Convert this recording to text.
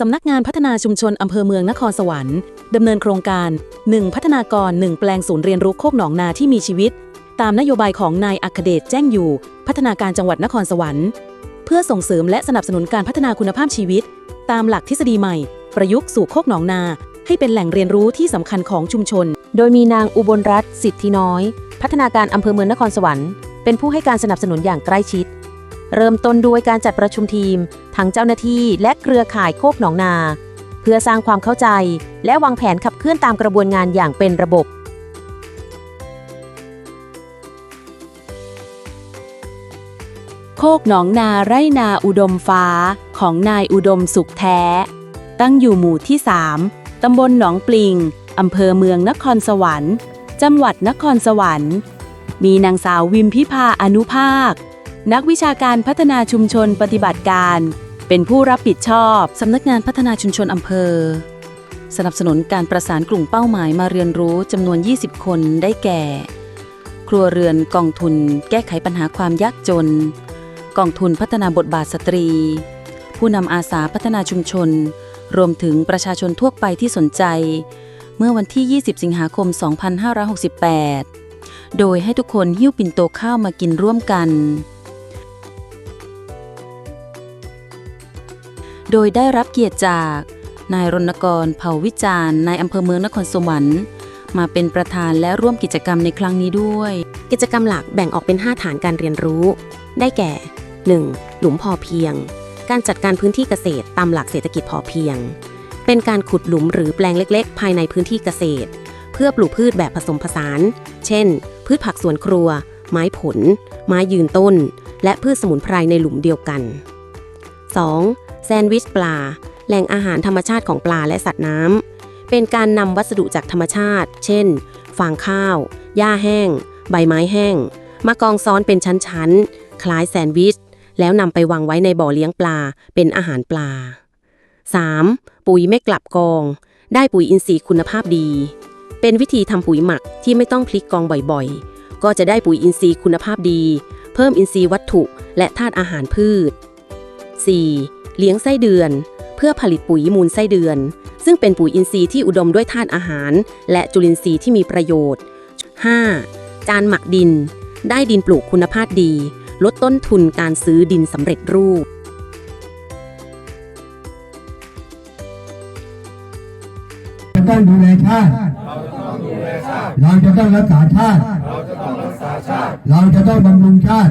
สำนักงานพัฒนาชุมชนอำเภอเมืองนครสวรรค์ดำเนินโครงการ 1 พัฒนากร 1 แปลงศูนย์เรียนรู้โคกหนองนาที่มีชีวิต ตามนโยบายของนายอัคเดชแจ้งอยู่ พัฒนาการจังหวัดนครสวรรค์ เพื่อส่งเสริมและสนับสนุนการพัฒนาคุณภาพชีวิต ตามหลักทฤษฎีใหม่ ประยุกต์สู่โคกหนองนา ให้เป็นแหล่งเรียนรู้ที่สำคัญของชุมชน โดยมีนางอุบลรัตน์สิทธิน้อย พัฒนาการอำเภอเมืองนครสวรรค์เป็นผู้ให้การสนับสนุนอย่างใกล้ชิด เริ่มต้นด้วยการจัดประชุมทีม ทั้งเจ้าหน้าที่และเครือข่ายโคกหนองนา เพื่อสร้างความเข้าใจ และวางแผนขับเคลื่อนตามกระบวนงานอย่างเป็นระบบ โคกหนองนาไร่นาอุดมฟ้าของนายอุดมสุขแท้ ตั้งอยู่หมู่ที่ 3 ตำบลหนองปลิง อำเภอเมืองนครสวรรค์ จังหวัดนครสวรรค์ มีนางสาววิมพิพาอนุภาค นักวิชาการพัฒนาชุมชนปฏิบัติการ เป็นผู้รับผิดชอบสำนักงานพัฒนาชุมชนอำเภอ สนับสนุนการประสานกลุ่มเป้าหมายมาเรียนรู้จำนวน 20 คนได้แก่ ครัวเรือนกองทุน แก้ไขปัญหาความยากจน กองทุนพัฒนาบทบาทสตรี ผู้นำอาสาพัฒนาชุมชน รวมถึงประชาชนทั่วไปที่สนใจ เมื่อวันที่ 20 สิงหาคม 2568 โดยให้ทุกคนหิ้วปิ่นโตข้าวมากินร่วมกัน โดยได้รับเกียรติจาก นายรณกรเผ่าวิจารณ์นายอำเภอเมืองนครสวรรค์มาเป็นประธานและร่วมกิจกรรมในครั้งนี้ด้วย กิจกรรมหลักแบ่งออกเป็น 5 ฐานการเรียนรู้ ได้แก่ 1. หลุมพอเพียง การจัดการพื้นที่เกษตรตามหลักเศรษฐกิจพอเพียง เป็นการขุดหลุมหรือแปลงเล็กๆ ภายในพื้นที่เกษตร เพื่อปลูกพืชแบบผสมผสาน เช่น พืชผักสวนครัว ไม้ผล ไม้ยืนต้น และพืชสมุนไพรในหลุมเดียวกัน 2. แซนด์วิชปลา แหล่งอาหารธรรมชาติของปลาและสัตว์น้ำ เป็นการนำวัสดุจากธรรมชาติ เช่น ฟางข้าว หญ้าแห้ง ใบไม้แห้ง มากองซ้อนเป็นชั้นๆ คล้ายแซนด์วิช แล้วนำไปวางไว้ในบ่อเลี้ยงปลา เป็นอาหารปลา 3. ปุ๋ยไม่กลับกอง ได้ปุ๋ยอินทรีย์คุณภาพดี เป็นวิธีทำปุ๋ยหมักที่ไม่ต้องพลิกกองบ่อยๆ ก็จะได้ปุ๋ยอินทรีย์คุณภาพดี เพิ่มอินทรีย์วัตถุและธาตุอาหารพืช 4. เลี้ยงไส้เดือน เพื่อผลิตปุ๋ยมูลไส้เดือน ซึ่งเป็นปุ๋ยอินทรีย์ที่อุดมด้วยธาตุอาหาร และจุลินทรีย์ที่มีประโยชน์ 5. จานหมักดิน ได้ดินปลูกคุณภาพดี ลดต้นทุนการซื้อดินสำเร็จรูปจะต้องดูแลชาติเราจะต้องรักษาชาติ เราจะต้องบำรุงชาติ